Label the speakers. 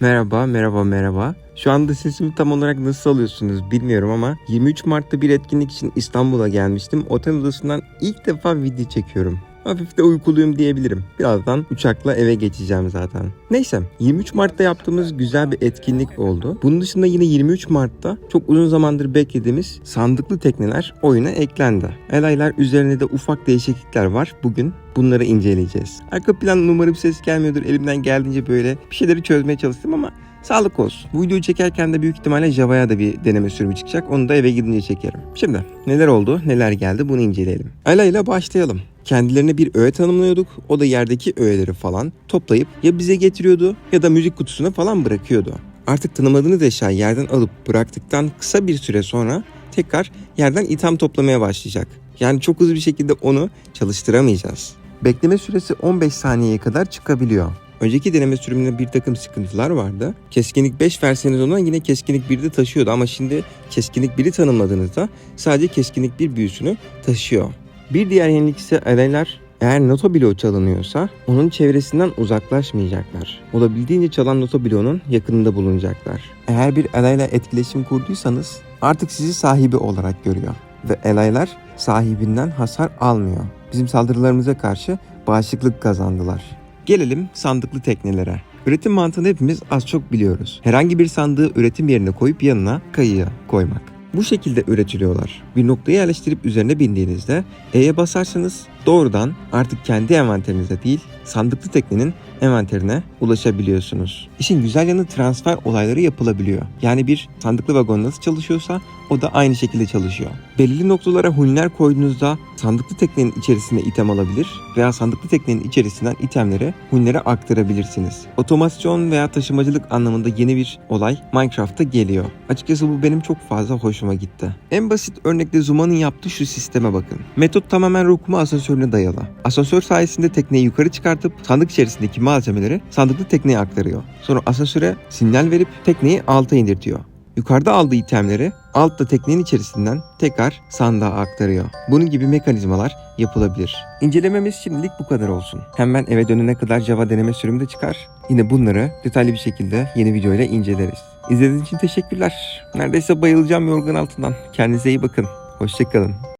Speaker 1: Merhaba, merhaba, merhaba. Şu anda sesimi tam olarak nasıl alıyorsunuz bilmiyorum ama 23 Mart'ta bir etkinlik için İstanbul'a gelmiştim. Otel odasından ilk defa video çekiyorum. Hafif de uykuluyum diyebilirim. Birazdan uçakla eve geçeceğim zaten. Neyse 23 Mart'ta yaptığımız güzel bir etkinlik oldu. Bunun dışında yine 23 Mart'ta çok uzun zamandır beklediğimiz sandıklı tekneler oyuna eklendi. Elaylar üzerinde de ufak değişiklikler var. Bugün bunları inceleyeceğiz. Arka plan umarım ses gelmiyordur. Elimden geldiğince böyle bir şeyleri çözmeye çalıştım ama Sağlık olsun. Bu videoyu çekerken de büyük ihtimalle Java'ya da bir deneme sürümü çıkacak. Onu da eve gidince çekerim. Şimdi neler oldu, neler geldi bunu inceleyelim. Ayla başlayalım. Kendilerine bir öğe tanımlıyorduk. O da yerdeki öğeleri falan toplayıp ya bize getiriyordu ya da müzik kutusuna falan bırakıyordu. Artık tanımadığınız eşyayı yerden alıp bıraktıktan kısa bir süre sonra tekrar yerden itham toplamaya başlayacak. Yani çok hızlı bir şekilde onu çalıştıramayacağız. Bekleme süresi 15 saniyeye kadar çıkabiliyor. Önceki deneme sürümünde bir takım sıkıntılar vardı. Keskinlik 5 verseniz ona yine keskinlik 1'de taşıyordu ama şimdi keskinlik 1'i tanımladığınızda sadece keskinlik 1 büyüsünü taşıyor. Bir diğer yenilik ise adaylar eğer nota bloğu çalınıyorsa onun çevresinden uzaklaşmayacaklar. Olabildiğince çalan nota bloğunun yakınında bulunacaklar. Eğer bir adayla etkileşim kurduysanız artık sizi sahibi olarak görüyor. Ve elaylar sahibinden hasar almıyor. Bizim saldırılarımıza karşı bağışıklık kazandılar. Gelelim sandıklı teknelere. Üretim mantığını hepimiz az çok biliyoruz. Herhangi bir sandığı üretim yerine koyup yanına kayıya koymak. Bu şekilde üretiliyorlar. Bir noktaya yerleştirip üzerine bindiğinizde E'ye basarsanız doğrudan artık kendi envanterinize değil sandıklı teknenin envanterine ulaşabiliyorsunuz. İşin güzel yanı transfer olayları yapılabiliyor. Yani bir sandıklı vagon nasıl çalışıyorsa o da aynı şekilde çalışıyor. Belirli noktalara hunler koyduğunuzda sandıklı teknenin içerisine item alabilir veya sandıklı teknenin içerisinden itemleri hunlere aktarabilirsiniz. Otomasyon veya taşımacılık anlamında yeni bir olay Minecraft'ta geliyor. Açıkçası bu benim çok fazla hoşuma gitti. En basit örnekte Zuma'nın yaptığı şu sisteme bakın. Metot tamamen Rokuma asansörüne dayalı. Asansör sayesinde tekneyi yukarı çıkartıp sandık içerisindeki malzemeleri sandıklı tekneye aktarıyor. Sonra asansöre sinyal verip tekneyi alta indirtiyor. Yukarıda aldığı itemleri altta teknenin içerisinden tekrar sandığa aktarıyor. Bunun gibi mekanizmalar yapılabilir. İncelememiz şimdilik bu kadar olsun. Hemen eve dönene kadar Java deneme sürümü de çıkar. Yine bunları detaylı bir şekilde yeni videoyla inceleriz. İzlediğiniz için teşekkürler. Neredeyse bayılacağım yorgan altından. Kendinize iyi bakın. Hoşçakalın.